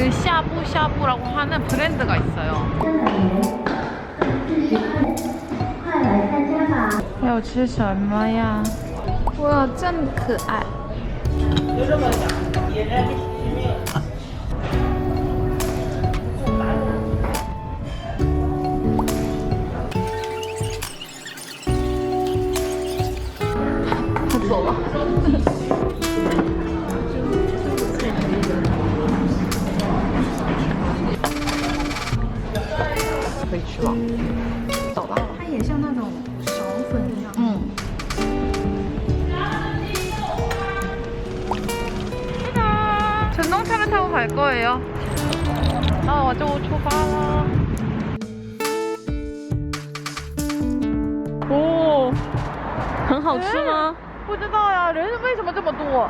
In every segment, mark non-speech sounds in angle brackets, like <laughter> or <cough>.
그 샤브샤브라고 하는 브랜드가 있어요. 야, 진짜 얼마야? 뭐야, 짠 그알. 무서워. <laughs> 吃了，走了。它也像那种苕粉一样。 응. 짜잔! 전동차를 타고 갈 거예요. 아, 와저 출발. 오, 很好吃吗？不知道呀，人为什么这么多？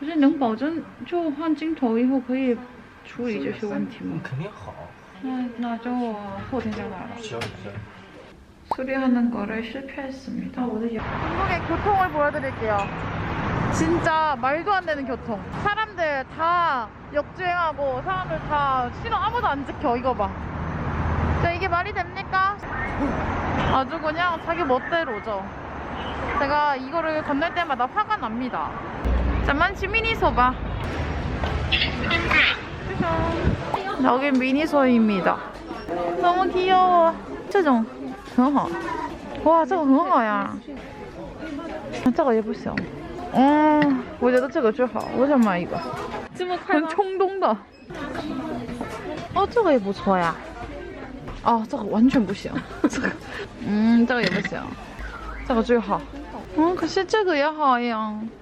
可是能保证就换镜头以后可以处理这些问题吗？肯定好。那那就后天再来了。行行。 수리하는 거를 실패했습니다. 한국의 교통을 보여드릴게요. 진짜 말도 안 되는 교통. 사람들 다 역주행하고 사람들 다 신호 아무도 안 지켜. 이거 봐. 자, 이게 말이 됩니까? 아주 그냥 자기 멋대로죠. 제가 이거를 건널 때마다 화가 납니다. 잠만치 미니소바. 짜잔. 여긴 미니소입니다. 너무 귀여워. 这种很好。哇，这个很好呀。这个也不行。嗯，我觉得这个最好，我想买一个。很这么快吗？冲动的。哦，这个也不错呀。哦，这个完全不行。这个，嗯，这个也不行。这个最好。<laughs> 嗯，可是这个也好呀。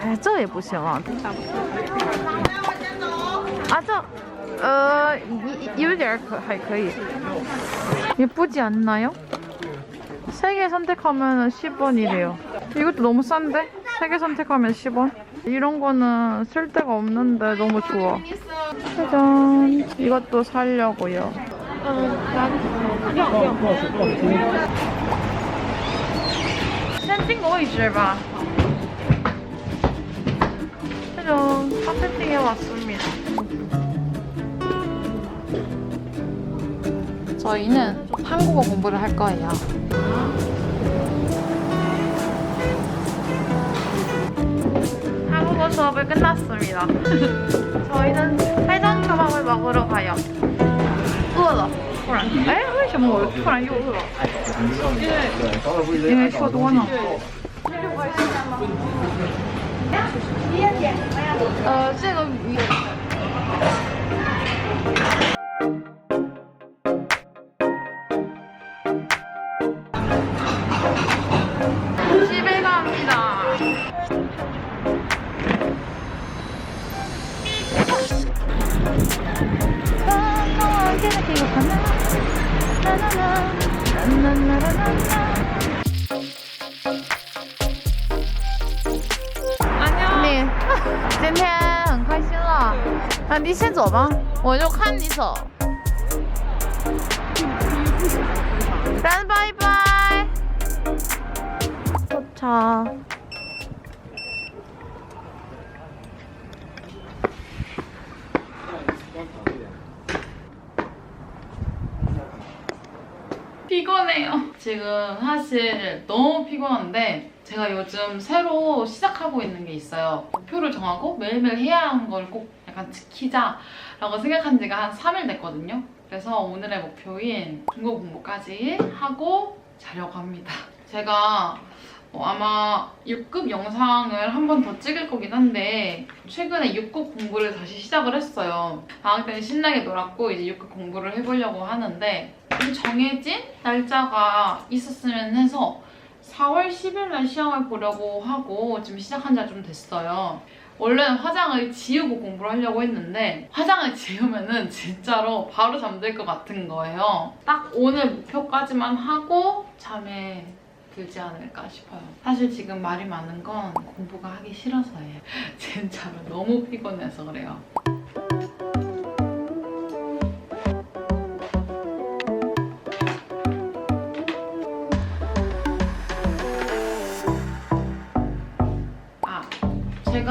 哎这也不行啊啊这呃이- 이- 有点儿可还可以 예쁘지 않나요? 세 개 선택하면 10원이래요 이것도 너무 싼데? 세 개 선택하면 10원? 이런 거는 쓸 데가 없는데 너무 좋아 짜잔 이것도 사려고요 嗯，拿要要。 센팅 오이즈 바 짜잔 카페팅에 왔습니다 저희는 한국어 공부를 할 거예요 한국어 수업을 끝났습니다 <laughs> 저희는 회전 초밥을 먹으러 가요 饿了突然哎为什么我突然又饿了因为说多呢。 呃，这个鱼。西北港地的。天很开心了。那你先走吧，我就看你走。 짠 바이바이. 도착. 피곤해요. 지금 사실 너무 피곤한데 제가 요즘 새로 시작하고 있는 게 있어요. 목표를 정하고 매일매일 해야 하는 걸 꼭 약간 지키자라고 생각한 지가 한 3일 됐거든요. 그래서 오늘의 목표인 중국 공부까지 하고 자려고 합니다. 제가 어, 아마 6급 영상을 한 번 더 찍을 거긴 한데 최근에 6급 공부를 다시 시작을 했어요. 방학 때는 신나게 놀았고 이제 6급 공부를 해보려고 하는데 좀 정해진 날짜가 있었으면 해서 4월 10일 날 시험을 보려고 하고 지금 시작한 지가 좀 됐어요. 원래는 화장을 지우고 공부를 하려고 했는데 화장을 <laughs> 지우면은 진짜로 바로 잠들 것 같은 거예요. 딱 오늘 목표까지만 하고 잠에 들지 않을까 싶어요. 사실 지금 말이 많은 건 공부가 하기 싫어서예요. <laughs> 진짜로 너무 피곤해서 그래요.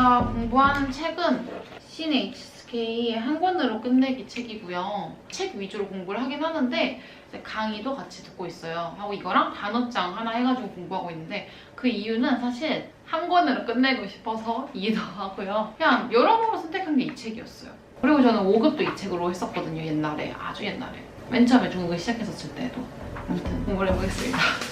제가 공부하는 책은 신 HSK의 한 권으로 끝내기 책이고요. 책 위주로 공부를 하긴 하는데 강의도 같이 듣고 있어요. 하고 이거랑 단어장 하나 해가지고 공부하고 있는데 그 이유는 사실 한 권으로 끝내고 싶어서 <laughs> 이기도 하고요. 그냥 여러모로 선택한 게 이 책이었어요. 그리고 저는 5급도 이 책으로 했었거든요. 옛날에 아주 옛날에 맨 처음에 중국을 시작했었을 때도 아무튼 공부를 해보겠습니다. <laughs>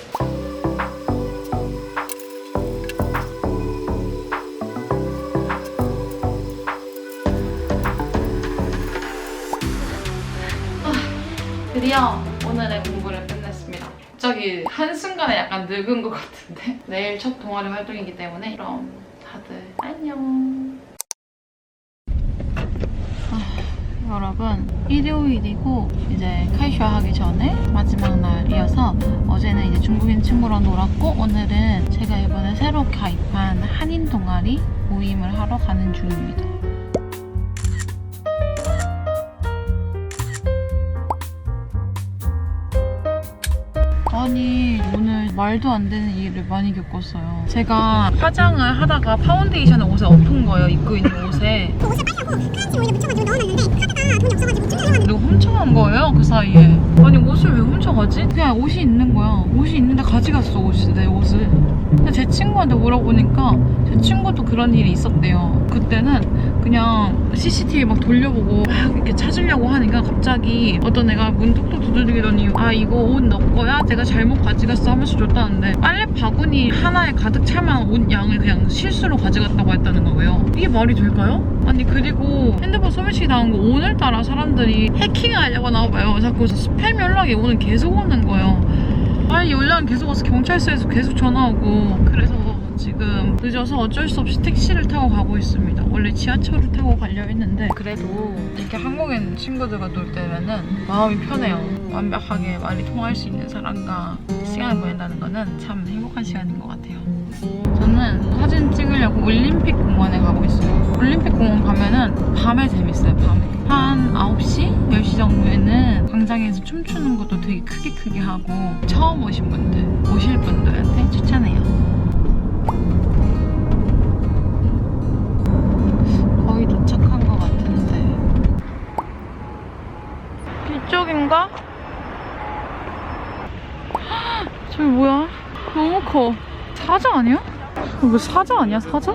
드디어 오늘의 공부를 끝냈습니다. 갑자기 한순간에 약간 늙은 것 같은데 <laughs> 내일 첫 동아리 활동이기 때문에 그럼 다들 안녕 아, 여러분 일요일이고 이제 카이쇼 하기 전에 마지막 날이어서 어제는 이제 중국인 친구랑 놀았고 오늘은 제가 이번에 새로 가입한 한인 동아리 모임을 하러 가는 중입니다. 아니 오늘 말도 안 되는 일을 많이 겪었어요. 제가 화장을 하다가 파운데이션을 옷에 엎은 거예요. 입고 있는 옷에. 옷을 빨려고 하얀색 오일을 묻혀가지고 넣어놨는데 카드가 돈이 없어가지고 충전을 이거 훔쳐간 거예요 그 사이에. 아니 옷을 왜 훔쳐가지? 그냥 옷이 있는 거야. 옷이 있는데 가져갔어 옷이 내 옷을. 근데 제 친구한테 물어보니까 제 친구도 그런 일이 있었대요. 그때는 그냥 CCTV 막 돌려보고 막 이렇게 찾으려고 하니까 갑자기 어떤 애가 문 톡톡 두들기더니 아 이거 옷 너 거야? 제가 잘못 가져갔어 하면서 줬다는데 빨래 바구니 하나에 가득 차만 옷 양을 그냥 실수로 가져갔다고 했다는 거예요. 이게 말이 될까요? 아니 그리고 핸드폰 소매치기 당한 거 오늘따라 사람들이 해킹하려고 나와봐요. 자꾸 스팸 연락이 오늘 계속 오는 거예요. 아니 연락 계속 와서 경찰서에서 계속 전화오고 그래서 지금 늦어서 어쩔 수 없이 택시를 타고 가고 있습니다. 원래 지하철을 타고 가려 했는데 그래도 이렇게 한국인 친구들과 놀 때면은 마음이 편해요. 완벽하게 말이 통할 수 있는 사람과 시간을 보낸다는 거는 참 행복한 시간인 것 같아요. 저는 사진 찍으려고 올림픽 공원에 가고 있어요. 올림픽 공원 가면은 밤에 재밌어요, 밤에. 한 9시? 10시 정도에는 광장에서 춤추는 것도 되게 크게 크게 하고 처음 오신 분들, 오실 분들한테 추천해요. 거의 도착한 것 같은데. 이쪽인가? 헉, <gasps> 저기 뭐야? 너무 커. 사자 아니야? 이거 사자 아니야? 사자?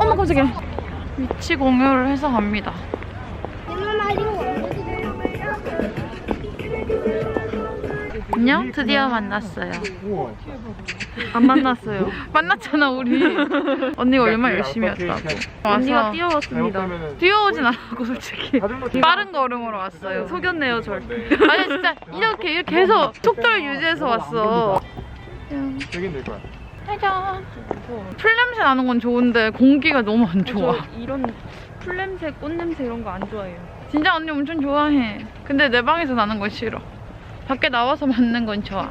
어머 깜짝이야. 위치 공유를 해서 갑니다. 안녕? 드디어 만났어요. 안 만났어요. <laughs> 만났잖아 우리. 언니가 얼마나 열심히 했다고. 언니가 와서 뛰어왔습니다. 뛰어오진 않았고 솔직히 빠른 걸음으로 왔어요. 속였네요, 절. <laughs> 아니 진짜 이렇게 이렇게 해서 속도를 유지해서 왔어. 여긴 될 거야. 짜잔. 풀 냄새 나는 건 좋은데 공기가 너무 안 좋아. 저 이런 풀 냄새, 꽃 냄새 이런 거 안 좋아해요. 진짜 언니 엄청 좋아해. 근데 내 방에서 나는 건 싫어. 밖에 나와서 맡는 건 좋아.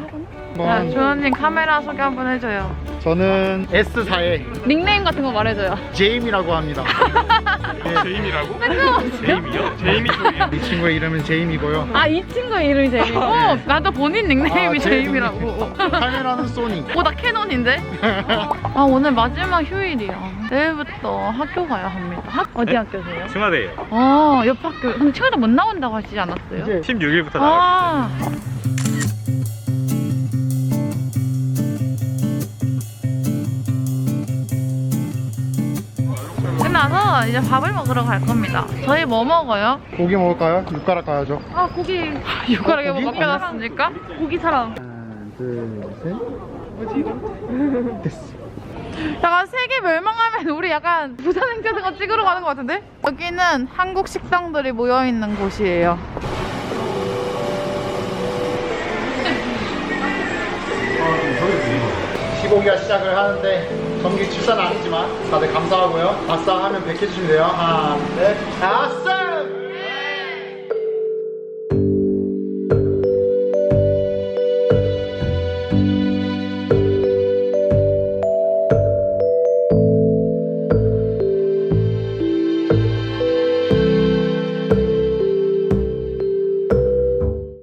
자, 조현님 카메라 소개 한번 해줘요. 저는 S4의 닉네임 같은 거 말해줘요. 제임이라고 합니다. <laughs> 제임이라고? 제임이요? 제임이 소리야. 이 친구의 이름은 제임이고요. 아 이 친구의 이름이 제임이고 나도 본인 닉네임이 아, 제임이라고 카메라는 소니. 오 나 캐논인데? <laughs> 아 오늘 마지막 휴일이야 내일부터 학교 가야 합니다 학, 어디 학교세요? 승하대예요. 아, 옆 학교. 근데 최근에 못 나온다고 하시지 않았어요? 이제 16일부터 나가요. 아. 끝나서 이제 밥을 먹으러 갈 겁니다. 저희 뭐 먹어요? 고기 먹을까요? 육가락 가야죠. 아, 고기. 육가락에 어, 고기? 뭐 맡겨놨습니까? 고기 사랑. 하나, 둘, 셋. 뭐지? 됐어. 약간 세계 멸망하면 우리 약간 부산행기 같은 거 찍으러 가는 것 같은데? 여기는 한국 식당들이 모여있는 곳이에요. 시고기가 시작을 하는데 정기 출산 아니지만 다들 감사하고요. 아싸 하면 100개 주시면 돼요. 하나, 둘, 셋. 아싸!